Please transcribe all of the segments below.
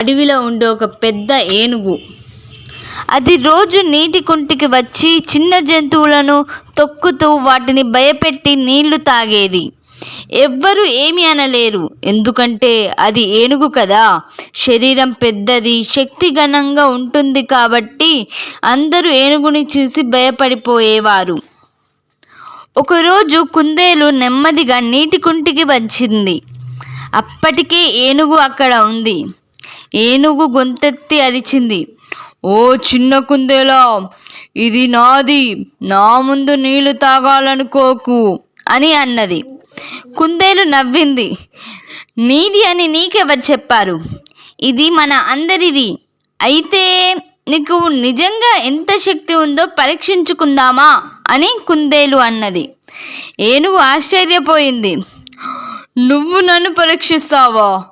అడవిలో ఉండే ఒక పెద్ద ఏనుగు. అది రోజు నీటి కుంటికి వచ్చి చిన్న జంతువులను తొక్కుతూ వాటిని భయపెట్టి నీళ్ళు తాగేది. ఎవ్వరూ ఏమీ అనలేరు. ఎందుకంటే అది ఏనుగు కదా. శరీరం పెద్దది శక్తిఘనంగా ఉంటుంది కాబట్టి అందరూ ఏనుగుని చూసి భయపడిపోయేవారు. ఒకరోజు కుందేలు నెమ్మదిగా నీటి కుంటికి వచ్చింది. అప్పటికే ఏనుగు అక్కడ ఉంది. ఏనుగు గొంతెత్తి అరిచింది. ఓ చిన్న కుందేలా ఇది నాది. నా ముందు నీళ్ళు తాగాలనుకోకు అని అన్నది. కుందేలు నవ్వింది. నీది అని నీకెవరు చెప్పారు? ఇది మన అందరిది. అయితే నీకు నిజంగా ఎంత శక్తి ఉందో పరీక్షించుకుందామా అని కుందేలు అన్నది. ఏనుగు ఆశ్చర్యపోయింది. నువ్వు నన్ను పరీక్షిస్తావా?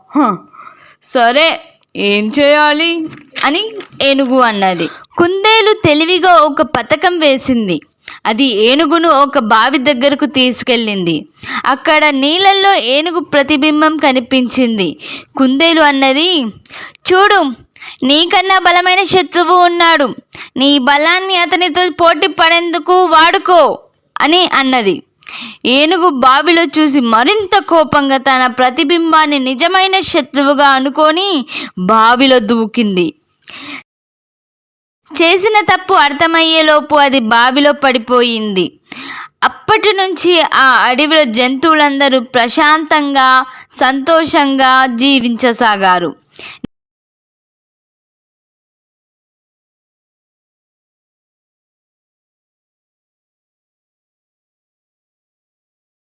సరే ఏం చేయాలి? అని ఏనుగు అన్నది. కుందేలు తెలివిగా ఒక పథకం వేసింది. అది ఏనుగును ఒక బావి దగ్గరకు తీసుకెళ్ళింది. అక్కడ నీళ్ళల్లో ఏనుగు ప్రతిబింబం కనిపించింది. కుందేలు అన్నది చూడు నీకన్నా బలమైన శత్రువు ఉన్నాడు. నీ బలాన్ని అతనితో పోటీ పడేందుకు వాడుకో అని అన్నది. ఏనుగు బావిలో చూసి మరింత కోపంగా తన ప్రతిబింబాన్ని నిజమైన శత్రువుగా అనుకొని బావిలో దూకింది. చేసిన తప్పు అర్థమయ్యేలోపు అది బావిలో పడిపోయింది. అప్పటి నుంచి ఆ అడవిలో జంతువులందరూ ప్రశాంతంగా సంతోషంగా జీవించసాగారు.